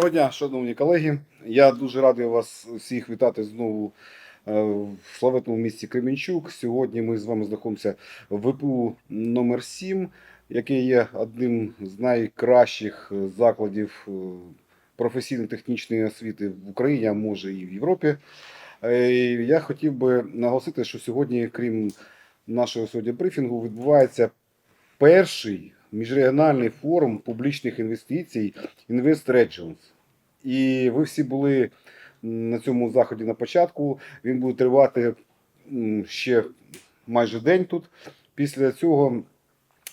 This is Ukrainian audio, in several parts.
Доброго дня, шановні колеги. Я дуже радий вас всіх вітати знову е, в славетному місті Кременчук. Сьогодні ми з вами знаходимося в ВПУ номер 7 який є одним з найкращих закладів е, професійно-технічної освіти в Україні, а може і в Європі. Е, Я хотів би наголосити, що сьогодні, крім нашого сьогодні брифінгу, відбувається перший міжрегіональний форум публічних інвестицій Invest Regions. І ви всі були на цьому заході на початку. Він буде тривати ще майже день тут. Після цього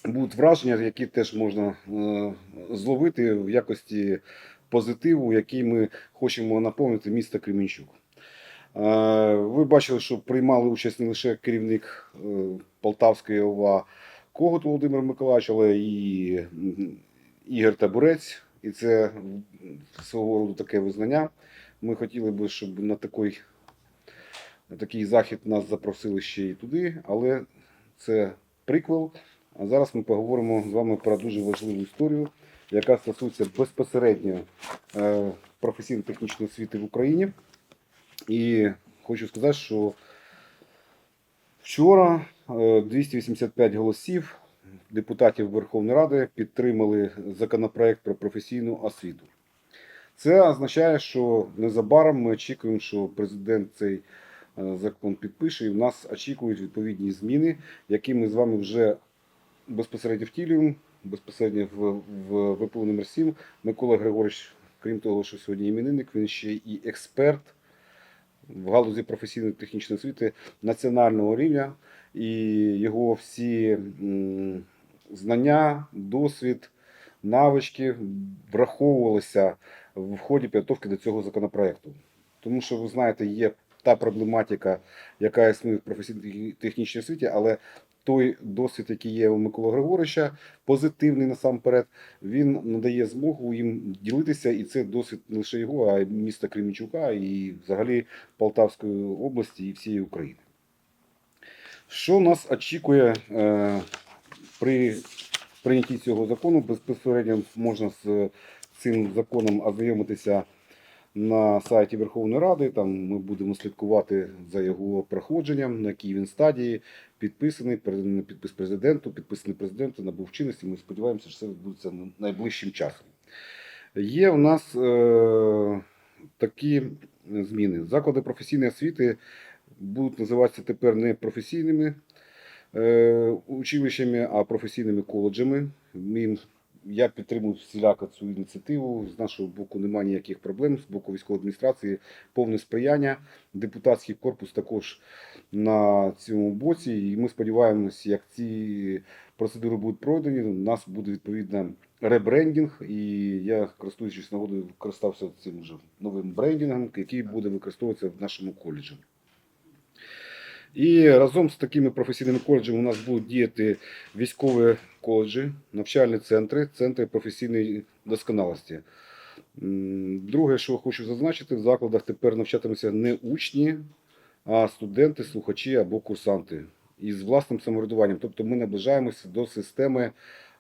будуть враження, які теж можна е, зловити в якості позитиву, який ми хочемо наповнити місто Кремінчук. Е, Ви бачили, що приймали участь не лише керівник е, Полтавської ОВА Когут Володимир Миколаївич, але і Ігор Табурець. І це свого роду таке визнання. Ми хотіли би, щоб на такий, на такий захід нас запросили ще й туди, але це приквел. А зараз ми поговоримо з вами про дуже важливу історію, яка стосується безпосередньо е, професійно-технічної освіти в Україні. І хочу сказати, що вчора 285 голосів депутатів Верховної Ради підтримали законопроект про професійну освіту. Це означає, що незабаром ми очікуємо, що президент цей е, закон підпише, і в нас очікують відповідні зміни, які ми з вами вже безпосередньо втілюємо, безпосередньо в, в ВПУ номер 7 Микола Григорович, крім того, що сьогодні іменинник, він ще і експерт в галузі професійної технічної освіти національного рівня, і його всі знання, досвід, навички враховувалися в ході підготовки до цього законопроекту. Тому що ви знаєте, є та проблематика, яка існує в професійній технічній освіті, але той досвід, який є у Миколи Григоровича, позитивний насамперед, він надає змогу їм ділитися, і це досвід не лише його, а й міста Кремінчука, і взагалі Полтавської області і всієї України. Що нас очікує е, при прийнятті цього закону? Безпосередньо можна з цим законом ознайомитися на сайті Верховної Ради. Там ми будемо слідкувати за його проходженням, на якій він стадії, підписаний, підпис президенту, підписаний президенту, набув чинності. Ми сподіваємося, що це відбудеться найближчим часом. Є у нас е, такі зміни. Заклади професійної освіти будуть називатися тепер не професійними е, училищами, а професійними коледжами. Ми я підтримую всіляко цю ініціативу. З нашого боку немає ніяких проблем. З боку військової адміністрації повне сприяння. Депутатський корпус також на цьому боці. І ми сподіваємося, як ці процедури будуть пройдені, у нас буде відповідно ребрендінг. І я, користуючись нагодою, користався цим вже новим брендінгом, який буде використовуватися в нашому коледжі. І разом з такими професійними коледжами у нас будуть діяти військові коледжі, навчальні центри, центри професійної досконалості. Друге, що хочу зазначити, в закладах тепер навчатимуться не учні, а студенти, слухачі або курсанти із власним самоврядуванням. Тобто ми наближаємося до системи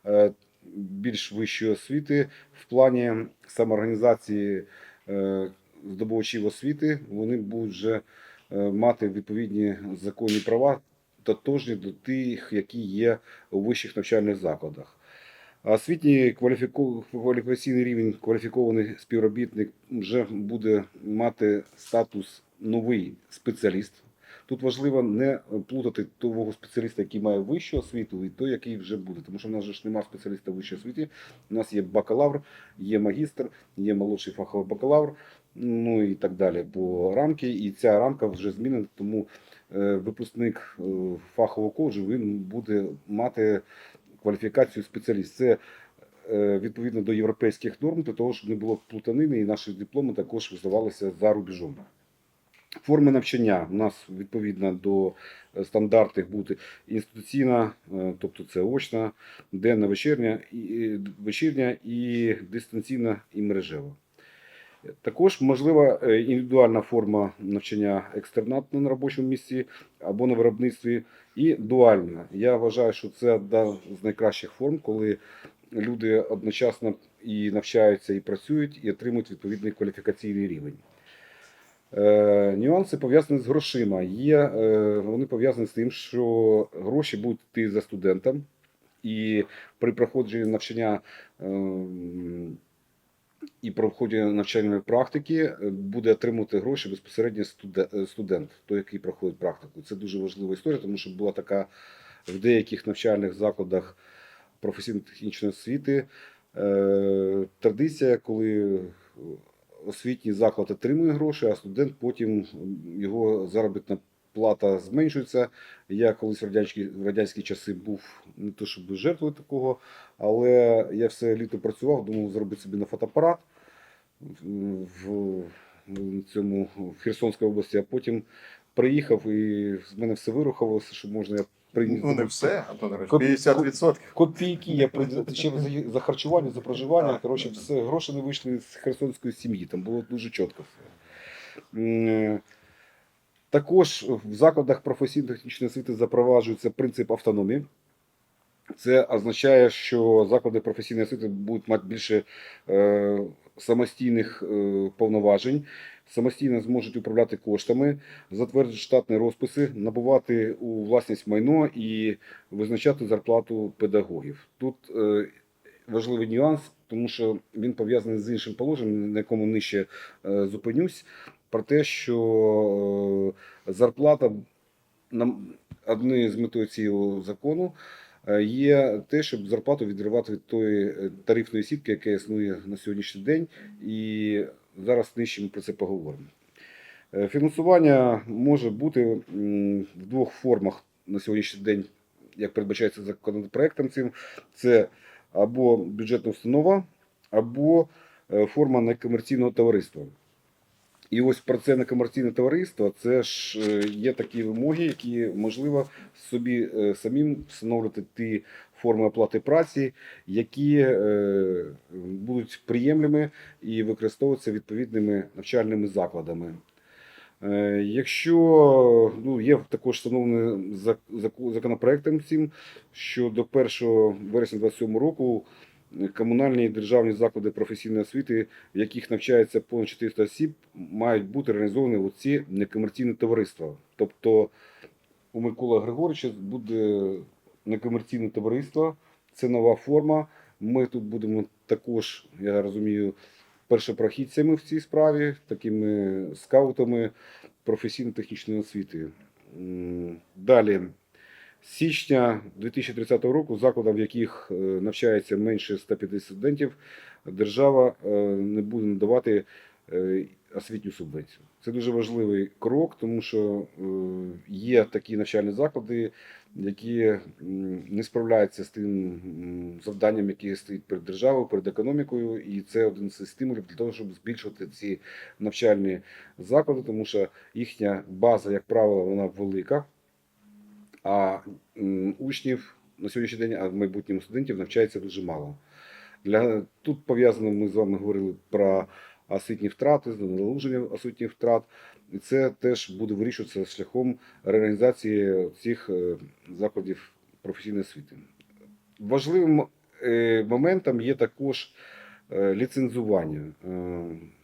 е, більш вищої освіти в плані самоорганізації е, здобувачів освіти. Вони будуть вже мати відповідні законні права тотожні до тих, які є у вищих навчальних закладах. Освітній кваліфікаційний рівень кваліфікований співробітник вже буде мати статус новий спеціаліст. Тут важливо не плутати того спеціаліста, який має вищу освіту, і той, який вже буде. Тому що в нас ж немає спеціаліста вищої освіти. У нас є бакалавр, є магістр, є молодший фаховий бакалавр, ну і так далі по рамки. І ця рамка вже змінена, тому е, випускник е, фахового коледжу він буде мати кваліфікацію спеціаліст. Це е, відповідно до європейських норм, для того, щоб не було плутанини, і наші дипломи також визнавалися за рубежом. Форми навчання у нас відповідно до е, стандартів бути інституційна, е, тобто це очна, денна вечірня, і, вечірня і дистанційна і мережева. Також можлива е, індивідуальна форма навчання екстернатно на робочому місці або на виробництві, і дуальна. Я вважаю, що це одна з найкращих форм, коли люди одночасно і навчаються, і працюють, і отримують відповідний кваліфікаційний рівень. Е, нюанси пов'язані з грошима. Є, е, вони пов'язані з тим, що гроші будуть йти за студентом, і при проходженні навчання ем, і проходженні навчальної практики е, буде отримувати гроші безпосередньо студент, той, який проходить практику. Це дуже важлива історія, тому що була така в деяких навчальних закладах професійно-технічної освіти традиція, коли освітній заклад отримує гроші, а студент потім його заробітна плата зменшується. Я колись в радянські, в радянські часи був не то щоб жертвою такого, але я все літо працював, думав зробити собі на фотоапарат в, цьому в Херсонській області, а потім приїхав і з мене все вирухувалося, що можна я. Ну не все, Антон Ігорович, Коп- 50%. Копійки, я ще за, за харчування, за проживання. Коротше, все, гроші не вийшли з херсонської сім'ї, там було дуже чітко все. Також в закладах професійно-технічної освіти запроваджується принцип автономії. Це означає, що заклади професійної освіти будуть мати більше е, самостійних е, повноважень, самостійно зможуть управляти коштами, затверджувати штатні розписи, набувати у власність майно і визначати зарплату педагогів. Тут е, важливий нюанс, тому що він пов'язаний з іншим положенням, на якому нижче е, зупинюсь, про те, що е, зарплата нам однією з метою цього закону є те, щоб зарплату відривати від тої тарифної сітки, яка існує на сьогоднішній день, і зараз нижче ми про це поговоримо. Е, Фінансування може бути в двох формах на сьогоднішній день, як передбачається законопроектом цим. Це або бюджетна установа, або е, форма некомерційного товариства. І ось про це некомерційне товариство це ж е, є такі вимоги, які можливо собі е, самим встановлювати ті форми оплати праці, які е, будуть приємними і використовуватися відповідними навчальними закладами. Якщо ну, є також встановлений зак- зак- законопроектом цим, що до 1 вересня 2027 року комунальні і державні заклади професійної освіти, в яких навчається понад 400 осіб, мають бути організовані у ці некомерційні товариства. Тобто у Микола Григоровича буде некомерційне товариство, це нова форма. Ми тут будемо також, я розумію, першопрохідцями в цій справі, такими скаутами професійно-технічної освіти. Далі. З січня 2030 року закладам, в яких е, навчається менше 150 студентів, держава е, не буде надавати е, освітню субвенцію. Це дуже важливий крок, тому що є такі навчальні заклади, які не справляються з тим завданням, яке стоїть перед державою, перед економікою, і це один з стимулів для того, щоб збільшувати ці навчальні заклади, тому що їхня база, як правило, вона велика. А учнів на сьогоднішній день, а в майбутньому студентів навчається дуже мало. Для, тут пов'язано, ми з вами говорили про освітні втрати, надолуження освітніх втрат. І це теж буде вирішуватися шляхом реорганізації цих е, закладів професійної освіти. Важливим е, моментом є також е, ліцензування.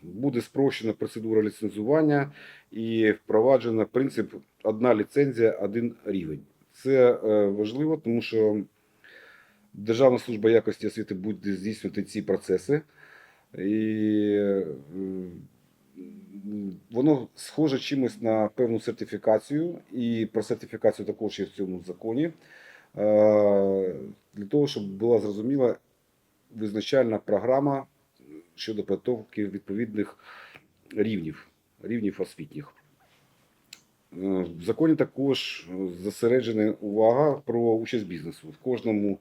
Буде спрощена процедура ліцензування і впроваджено принцип одна ліцензія, один рівень. Це е, важливо, тому що Державна служба якості освіти буде здійснювати ці процеси. І е, воно схоже чимось на певну сертифікацію, і про сертифікацію також є в цьому законі. Е, Для того, щоб була зрозуміла визначальна програма щодо підготовки відповідних рівнів, рівнів освітніх. Е, В законі також зосереджена увага про участь бізнесу. В кожному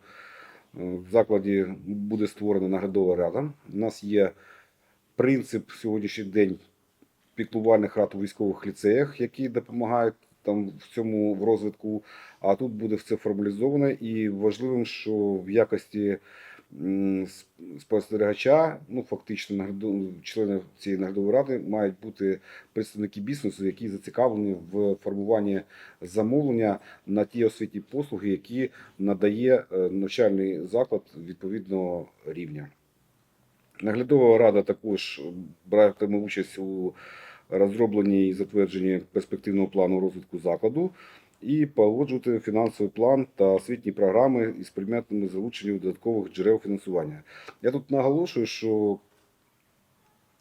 е, закладі буде створена наглядова рада. У нас є принцип сьогоднішній день піклувальних рад у військових ліцеях, які допомагають там в цьому в розвитку. А тут буде все формалізовано і важливим, що в якості спостерігача, ну фактично нагляду- члени цієї наглядової ради мають бути представники бізнесу, які зацікавлені в формуванні замовлення на ті освітні послуги, які надає е, навчальний заклад відповідного рівня. Наглядова рада також братиме участь у розробленні і затвердженні перспективного плану розвитку закладу і погоджувати фінансовий план та освітні програми із предметними залученням додаткових джерел фінансування. Я тут наголошую, що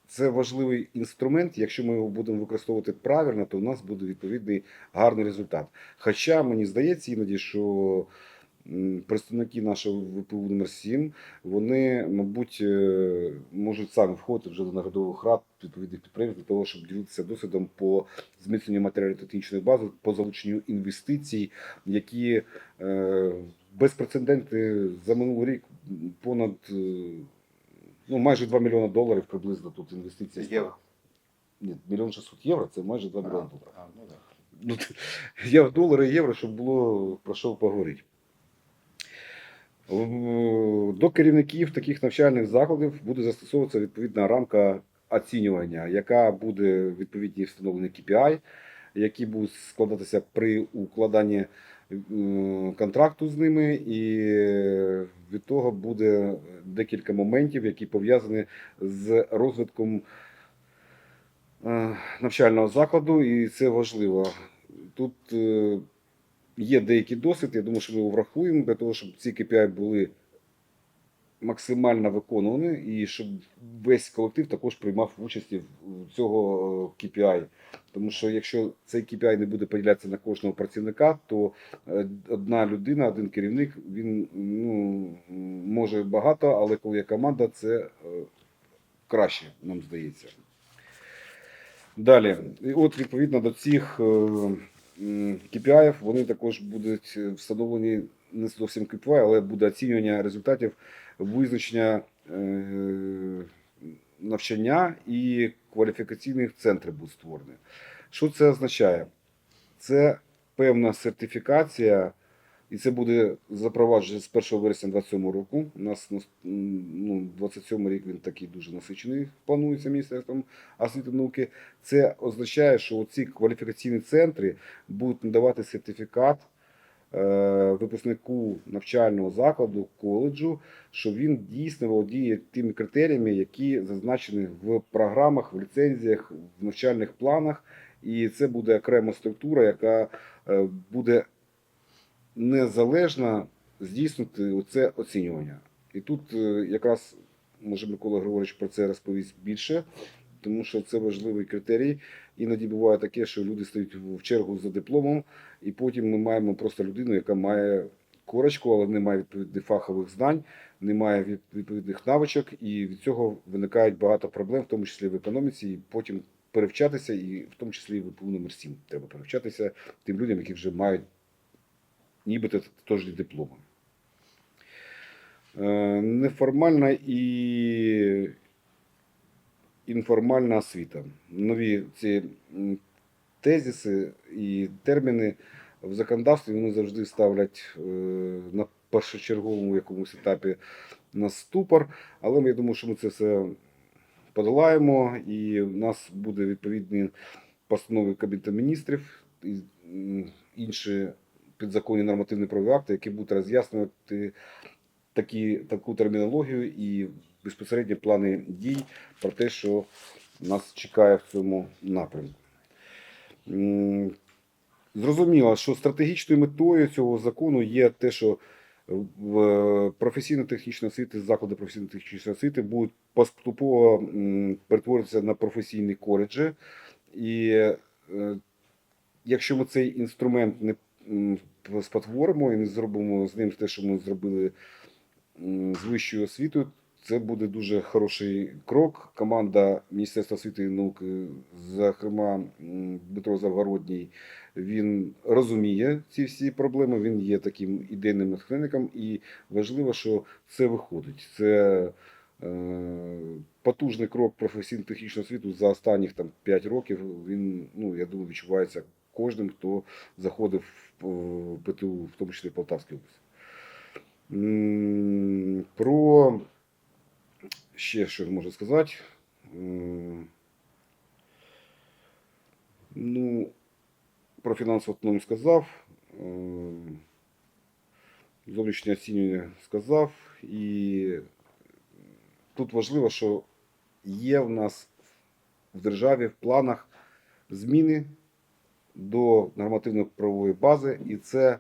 це важливий інструмент. Якщо ми його будемо використовувати правильно, то у нас буде відповідний гарний результат. Хоча мені здається іноді, що представники нашого ВПУ номер 7 вони, мабуть, е, можуть самі входити вже до наглядових рад відповідних підприємств для того, щоб ділитися досвідом по зміцненню матеріально-технічної бази, по залученню інвестицій, які е, безпрецедентні за минулий рік понад е, ну, майже 2 мільйони доларів приблизно тут інвестиції. Євро. Ні, мільйон 600 євро це майже 2 мільйони доларів. А, ну да. Ну, я в долари і євро, щоб було про що поговорити. В- До керівників таких навчальних закладів буде застосовуватися відповідна рамка оцінювання, яка буде відповідні встановлені KPI, які будуть складатися при укладанні е, контракту з ними, і від того буде декілька моментів, які пов'язані з розвитком е, навчального закладу, і це важливо. Тут е, є деякий досвід, я думаю, що ми його врахуємо для того, щоб ці KPI були максимально виконувані і щоб весь колектив також приймав участь в цього е, KPI. Тому що якщо цей KPI не буде поділятися на кожного працівника, то е, одна людина, один керівник, він ну, може багато, але коли є команда, це е, краще, нам здається. Далі, і от відповідно до цих е, KPI, вони також будуть встановлені не зовсім KPI, але буде оцінювання результатів визначення е, навчання і кваліфікаційних центрів будуть створені. Що це означає? Це певна сертифікація, і це буде запроваджено з 1 вересня 2027 року. У нас ну, 27 рік він такий дуже насичений, планується Міністерством освіти науки. Це означає, що ці кваліфікаційні центри будуть надавати сертифікат е, випускнику навчального закладу, коледжу, що він дійсно володіє тими критеріями, які зазначені в програмах, в ліцензіях, в навчальних планах. І це буде окрема структура, яка е, буде незалежно здійснити це оцінювання. І тут е, якраз може Микола Григорович про це розповість більше, тому що це важливий критерій. Іноді буває таке, що люди стають в чергу за дипломом, і потім ми маємо просто людину, яка має корочку, але не має відповідних фахових знань, не має відповідних навичок, і від цього виникають багато проблем, в тому числі в економіці, і потім перевчатися, і в тому числі і в номер 7 треба перевчатися тим людям, які вже мають нібито тотожні дипломи. Е, Неформальна і інформальна освіта. Нові ці тезиси і терміни в законодавстві вони завжди ставлять е, на першочерговому якомусь етапі на ступор, але я думаю, що ми це все подолаємо, і в нас буде відповідні постанови Кабінету міністрів і інші підзаконні нормативні правові акти, які будуть роз'яснювати такі, таку термінологію і безпосередньо плани дій про те, що нас чекає в цьому напрямку. Зрозуміло, що стратегічною метою цього закону є те, що в професійно-технічної освіти, заклади професійно-технічної освіти будуть поступово перетворитися на професійні коледжі. І е, якщо ми цей інструмент не спотворимо і не зробимо з ним те, що ми зробили з вищою освітою, це буде дуже хороший крок. Команда Міністерства освіти і науки, зокрема Дмитро Завгородній, він розуміє ці всі проблеми. Він є таким ідейним натхненником, і важливо, що це виходить. Це е, потужний крок професійно-технічного освіту за останніх там 5 років. Він, ну я думаю, відчувається кожним, хто заходив в ПТУ, в тому числі Полтавській області. Про ще що можу сказати. Ну, про фінансову автономію сказав. Зовнішнє оцінювання сказав. І тут важливо, що є в нас в державі в планах зміни до нормативно-правової бази, і це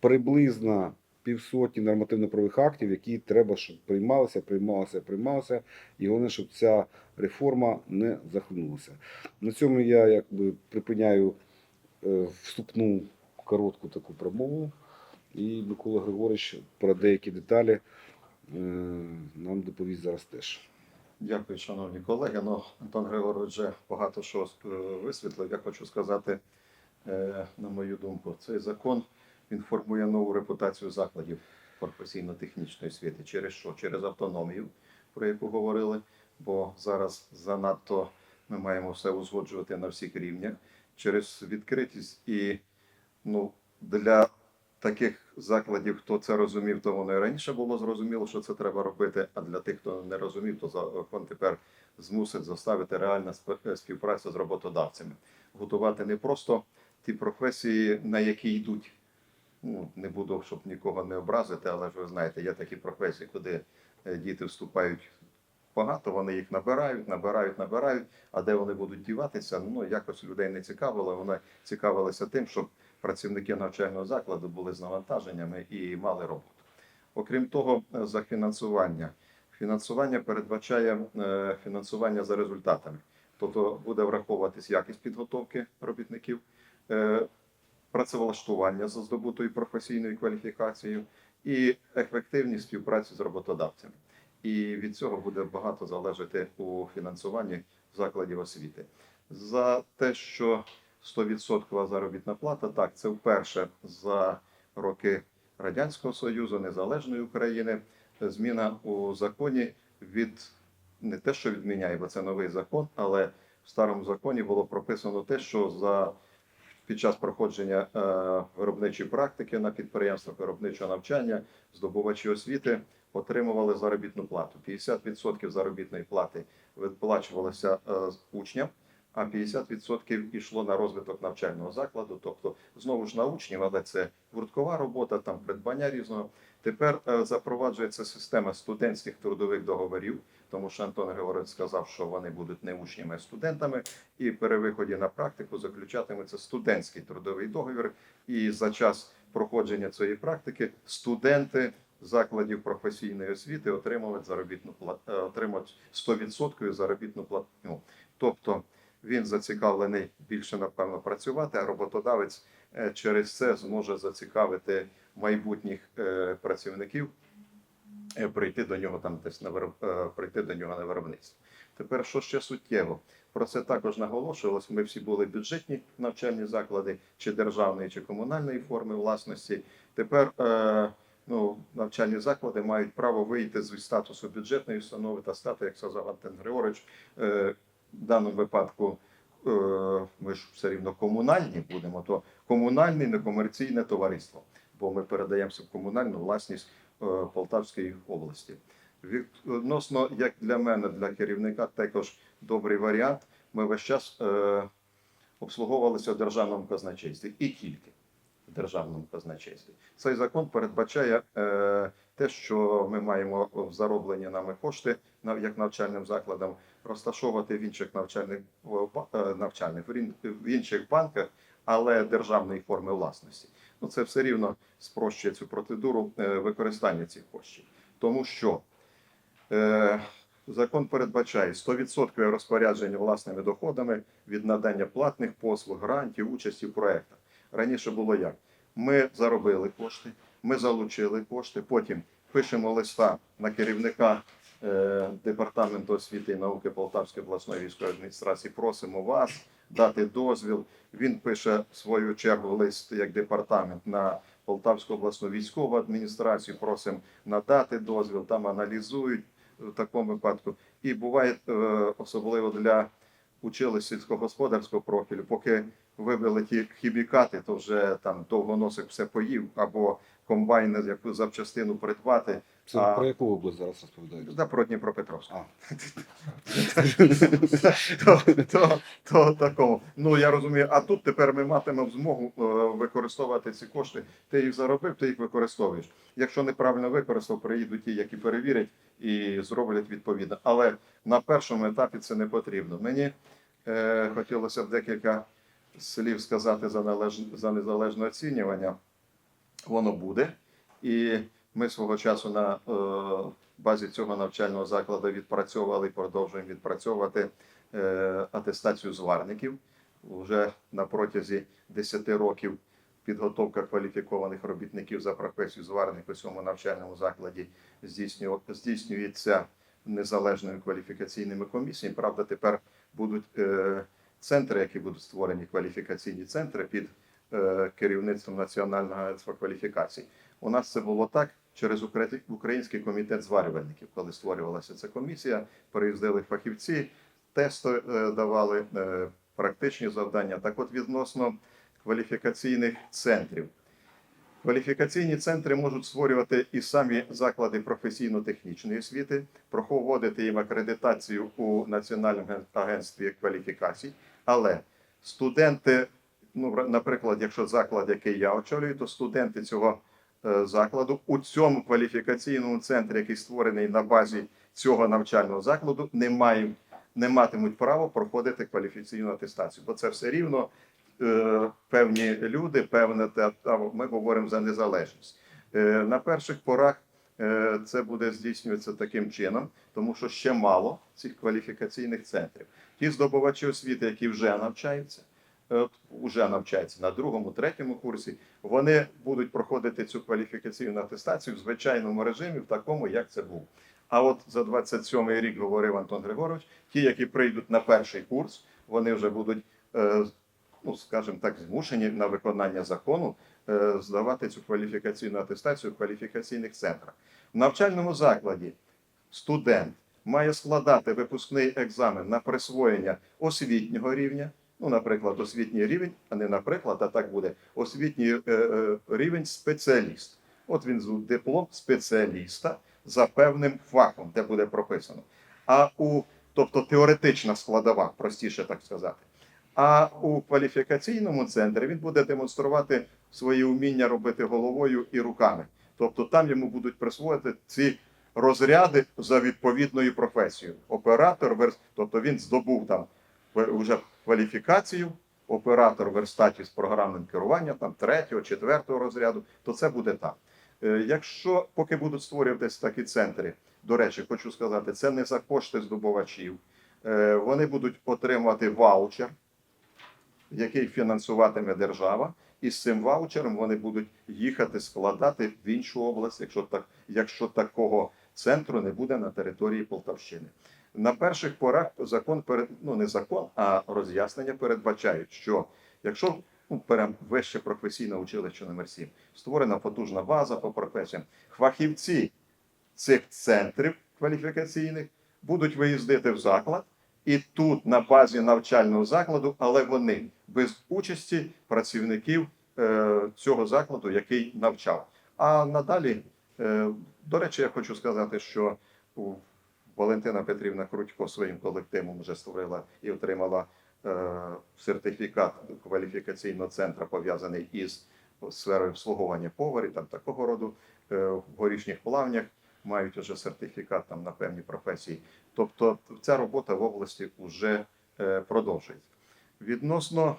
приблизно півсотні нормативно-правових актів, які треба, щоб приймалися, приймалися, приймалися, і головне, щоб ця реформа не захлинулася. На цьому я якби припиняю е, вступну коротку таку промову. І Микола Григорович про деякі деталі е, нам доповість зараз теж. Дякую, шановні колеги. Ну, Антон Григорович вже багато що е, висвітлив. Я хочу сказати, на мою думку, цей закон він формує нову репутацію закладів професійно-технічної освіти. Через що? Через автономію, про яку говорили, бо зараз занадто ми маємо все узгоджувати на всіх рівнях, через відкритість і ну, для таких закладів, хто це розумів, то воно і раніше було зрозуміло, що це треба робити. А для тих, хто не розумів, то закон тепер змусить заставити реальна співпраця з роботодавцями. Готувати не просто ті професії, на які йдуть. Ну, не буду, щоб нікого не образити, але ж ви знаєте, є такі професії, куди е, діти вступають багато, вони їх набирають, набирають, набирають. А де вони будуть діватися? Ну якось людей не цікавило. Вони цікавилися тим, щоб працівники навчального закладу були з навантаженнями і мали роботу. Окрім того, е, за фінансування. Фінансування передбачає е, фінансування за результатами, тобто буде враховуватись якість підготовки робітників, працевлаштування за здобутою професійною кваліфікацією і ефективність співпраці з роботодавцями. І від цього буде багато залежати у фінансуванні закладів освіти. За те, що 100% заробітна плата, так, це вперше за роки Радянського Союзу, Незалежної України. Зміна у законі від не те, що відміняє, бо це новий закон, але в старому законі було прописано те, що за під час проходження е, виробничої практики на підприємствах виробничого навчання здобувачі освіти отримували заробітну плату. 50% заробітної плати виплачувалося е, учням, а 50% йшло на розвиток навчального закладу, тобто знову ж на учнів, але це гурткова робота, там придбання різного. Тепер е, запроваджується система студентських трудових договорів, тому що Антон Григорович сказав, що вони будуть не учнями, а студентами, і при виході на практику заключатиметься студентський трудовий договір. І за час проходження цієї практики студенти закладів професійної освіти отримують заробітну плату, отримують 100% заробітну платню. Тобто він зацікавлений більше напевно працювати, а роботодавець е, через це зможе зацікавити майбутніх е, працівників е, прийти до нього там десь на вироб... е, прийти до нього на виробництво. Tепер що ще суттєво? Про це також наголошувалось. Ми всі були бюджетні навчальні заклади, чи державної, чи комунальної форми власності. Тепер ну, навчальні заклади мають право вийти з статусу бюджетної установи та стати, як сказав Антон Григорович, в даному випадку. Ми ж все рівно комунальні будемо, то комунальне некомерційне товариство, бо ми передаємося в комунальну власність е, Полтавської області. Відносно, як для мене, для керівника, також добрий варіант. Ми весь час е, обслуговувалися в державному казначействі і тільки в державному казначействі. Цей закон передбачає е, те, що ми маємо в зароблені нами кошти як навчальним закладам розташовувати в інших навчальних е, навчальних в інших банках, але державної форми власності. Ну це все рівно спрощує цю процедуру е, використання цих коштів, тому що Е, Закон передбачає 100% розпорядження власними доходами від надання платних послуг, грантів, участі в проєктах. Раніше було як? Ми заробили кошти, ми залучили кошти, потім пишемо листа на керівника е, департаменту освіти і науки Полтавської обласної військової адміністрації. Просимо вас дати дозвіл. Він пише в свою чергу лист як департамент на Полтавську обласну військову адміністрацію. Просимо надати дозвіл, там аналізують в такому випадку. І буває е, особливо для училищ сільськогосподарського профілю, поки вибили ті хімікати, то вже там довгоносик все поїв, або комбайн яку запчастину придбати, Це А- про яку область зараз розповідають? Да, про Дніпропетровськ. А. то, то, то такому. Ну я розумію, а тут тепер ми матимемо змогу е, використовувати ці кошти. Ти їх заробив, ти їх використовуєш. Якщо неправильно використав, приїдуть ті, які перевірять і зроблять відповідно. Але на першому етапі це не потрібно. Мені е, хотілося б декілька слів сказати за, належ... за незалежне оцінювання. Воно буде. І ми свого часу на е, базі цього навчального закладу відпрацьовували і продовжуємо відпрацьовувати е, атестацію зварників. Уже на протязі 10 років підготовка кваліфікованих робітників за професію зварник у цьому навчальному закладі здійснює- здійснюється незалежними кваліфікаційними комісіями. Правда, тепер будуть е, центри, які будуть створені кваліфікаційні центри під керівництвом Національного агентства кваліфікацій. У нас це було так через Український комітет зварювальників, коли створювалася ця комісія, приїздили фахівці, тести е, давали, е, практичні завдання. Так от відносно кваліфікаційних центрів. Кваліфікаційні центри можуть створювати і самі заклади професійно-технічної освіти, проходити їм акредитацію у Національному агентстві кваліфікацій. Але студенти, ну, наприклад, якщо заклад, який я очолюю, то студенти цього закладу у цьому кваліфікаційному центрі, який створений на базі цього навчального закладу, не мають, не матимуть права проходити кваліфікаційну атестацію, бо це все рівно е, певні люди, певне ми говоримо за незалежність. Е, на перших порах е, це буде здійснюватися таким чином, тому що ще мало цих кваліфікаційних центрів. Ті здобувачі освіти, які вже навчаються, е, вже навчаються на другому, третьому курсі, вони будуть проходити цю кваліфікаційну атестацію в звичайному режимі, в такому, як це був. А от за 27-й рік говорив Антон Григорович, ті, які прийдуть на перший курс, вони вже будуть, е, ну скажімо так, змушені на виконання закону е, здавати цю кваліфікаційну атестацію в кваліфікаційних центрах. В навчальному закладі студент має складати випускний екзамен на присвоєння освітнього рівня. Ну, наприклад, освітній рівень, а не наприклад, а так буде освітній е, е, рівень спеціаліст. От він диплом спеціаліста за певним фахом, де буде прописано. А у, тобто теоретична складова, простіше так сказати. А у кваліфікаційному центрі він буде демонструвати свої вміння робити головою і руками. Тобто там йому будуть присвоїти ці розряди за відповідною професією. Оператор, тобто він здобув там вже кваліфікацію, оператор верстатів з програмним керуванням, там третього, четвертого розряду, то це буде там. Е, Якщо поки будуть створюватися такі центри, до речі, хочу сказати, це не за кошти здобувачів. Е, Вони будуть отримувати ваучер, який фінансуватиме держава, і з цим ваучером вони будуть їхати складати в іншу область, якщо так, якщо такого центру не буде на території Полтавщини. На перших порах закон перед ну не закон, а роз'яснення передбачають, що якщо ну, вище професійне училище номер 7, створена потужна база по професіям, фахівці цих центрів кваліфікаційних будуть виїздити в заклад, і тут на базі навчального закладу, але вони без участі працівників е, цього закладу, який навчав. А надалі, е, до речі, я хочу сказати, що Валентина Петрівна Крутько своїм колективом вже створила і отримала е, сертифікат кваліфікаційного центру, пов'язаний із сферою обслуговування поварів, там такого роду е, в горішніх плавнях мають вже сертифікат там на певні професії. Тобто ця робота в області вже е, продовжується. Відносно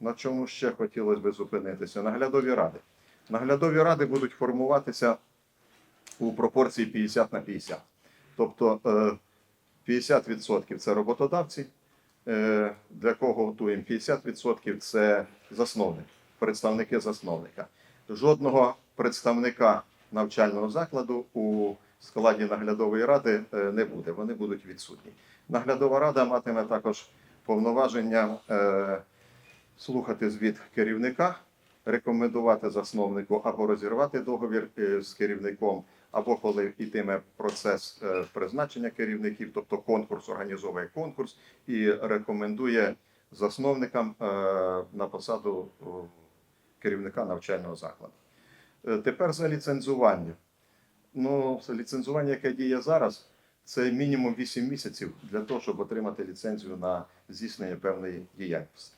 на чому ще хотілося би зупинитися, наглядові ради. Наглядові ради будуть формуватися у пропорції 50 на 50. Тобто е, 50% це роботодавці, е, для кого готуємо 50% це засновник, представники засновника. Жодного представника навчального закладу у складі наглядової ради е, не буде. Вони будуть відсутні. Наглядова рада матиме також повноваження е, слухати звіт керівника, рекомендувати засновнику або розірвати договір е, з керівником, або коли йтиме процес е, призначення керівників, тобто конкурс організовує конкурс і рекомендує засновникам е, на посаду керівника навчального закладу. Е, Тепер за ліцензування. ну, ліцензування, яке діє зараз, це мінімум 8 місяців для того, щоб отримати ліцензію на здійснення певної діяльності.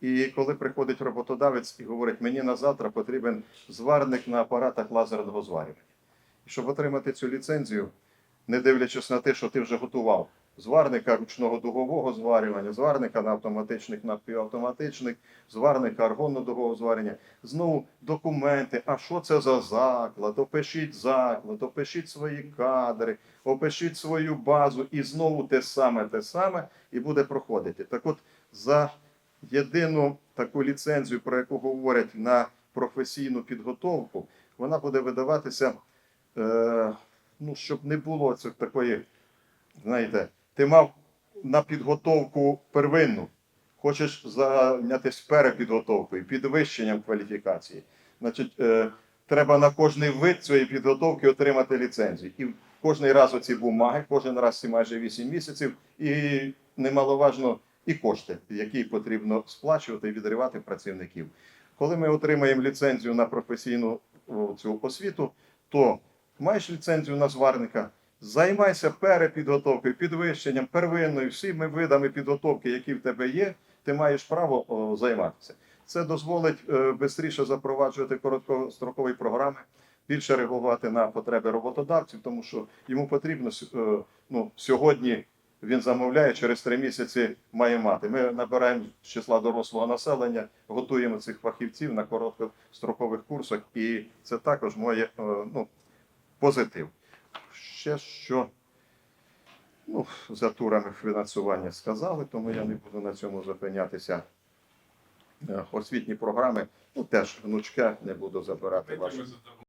І коли приходить роботодавець і говорить, мені на завтра потрібен зварник на апаратах лазерного зварювання. Щоб отримати цю ліцензію, не дивлячись на те, що ти вже готував зварника ручного дугового зварювання, зварника на автоматичних, напівавтоматичних, зварника аргонно-дугового зварення, знову документи, а що це за заклад, опишіть заклад, опишіть свої кадри, опишіть свою базу, і знову те саме, те саме, і буде проходити. Так от, за єдину таку ліцензію, про яку говорять на професійну підготовку, вона буде видаватися, е, ну, щоб не було цих такої, знаєте, ти мав на підготовку первинну, хочеш зайнятися перепідготовкою, підвищенням кваліфікації. Значить, е, треба на кожний вид цієї підготовки отримати ліцензію. І кожний раз оці бумаги, кожен раз ці майже 8 місяців, і немаловажно і кошти, які потрібно сплачувати і відривати працівників. Коли ми отримаємо ліцензію на професійну цю освіту, то маєш ліцензію на зварника, займайся перепідготовкою, підвищенням, первинною, всіми видами підготовки, які в тебе є, ти маєш право займатися. Це дозволить е, швидше запроваджувати короткострокові програми, більше реагувати на потреби роботодавців, тому що йому потрібно е, ну, сьогодні. Він замовляє через три місяці має мати. Ми набираємо з числа дорослого населення, готуємо цих фахівців на короткострокових курсах, і це також моє е, ну, позитив. Ще що ну, за турами фінансування сказали, тому я не буду на цьому зупинятися. Е, Освітні програми, ну теж гнучке, не буду забирати задамо